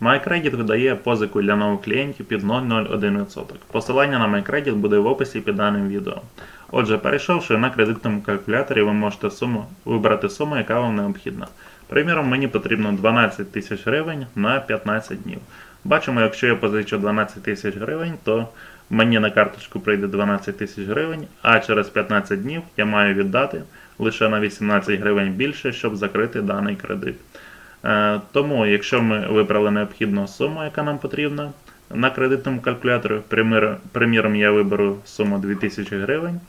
MyCredit видає позику для нових клієнтів під 0,01%. Посилання на MyCredit буде в описі під даним відео. Отже, перейшовши на кредитному калькуляторі, ви можете суму, вибрати суму, яка вам необхідна. Приміром, мені потрібно 12 тисяч гривень на 15 днів. Бачимо, якщо я позичу 12 тисяч гривень, то мені на карточку прийде 12 тисяч гривень, а через 15 днів я маю віддати лише на 18 гривень більше, щоб закрити даний кредит. Е, Тому, якщо ми вибрали необхідну суму, яка нам потрібна на кредитному калькуляторі, приміром, я виберу суму 2000 гривень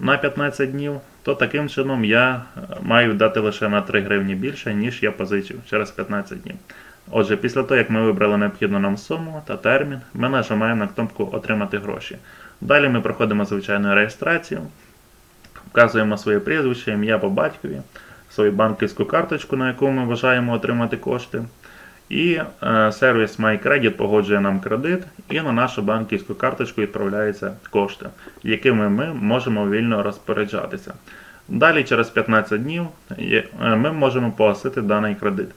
на 15 днів, то таким чином я е, маю віддати лише на 3 гривні більше, ніж я позичив через 15 днів. Отже, після того, як ми вибрали необхідну нам суму та термін, ми нажимаємо на кнопку Отримати гроші. Далі ми проходимо звичайну реєстрацію, вказуємо своє прізвище, ім'я по батькові, свою банківську карточку, на яку ми бажаємо отримати кошти. І е, сервіс MyCredit погоджує нам кредит, і на нашу банківську карточку відправляються кошти, якими ми можемо вільно розпоряджатися. Далі, через 15 днів, е, ми можемо погасити даний кредит.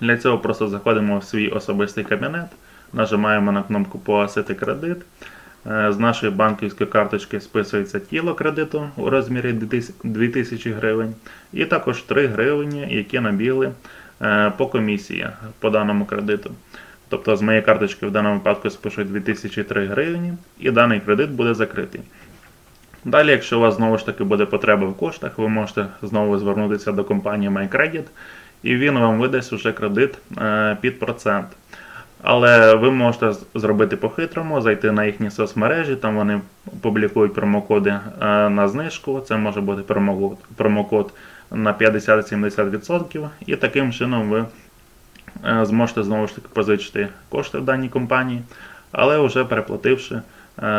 Для цього просто заходимо в свій особистий кабінет, нажимаємо на кнопку Погасити кредит. Е, З нашої банківської карточки списується тіло кредиту у розмірі 2000 гривень, і також 3 гривні, які набігли е, по комісії по даному кредиту. Тобто з моєї карточки в даному випадку спишуть 2003 гривні, і даний кредит буде закритий. Далі, якщо у вас знову ж таки буде потреба в коштах, ви можете знову звернутися до компанії MyCredit, і він вам видасть уже кредит е, під процент. Але ви можете зробити по-хитрому, зайти на їхні соцмережі, там вони публікують промокоди е, на знижку. Це може бути промокод, на 50-70%, і таким чином ви е, зможете знову ж таки позичити кошти в даній компанії, але вже переплативши е,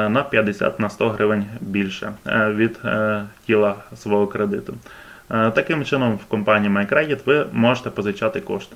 на 50 на 100 гривень більше від тіла свого кредиту. Таким чином, в компанії MyCredit ви можете позичати кошти.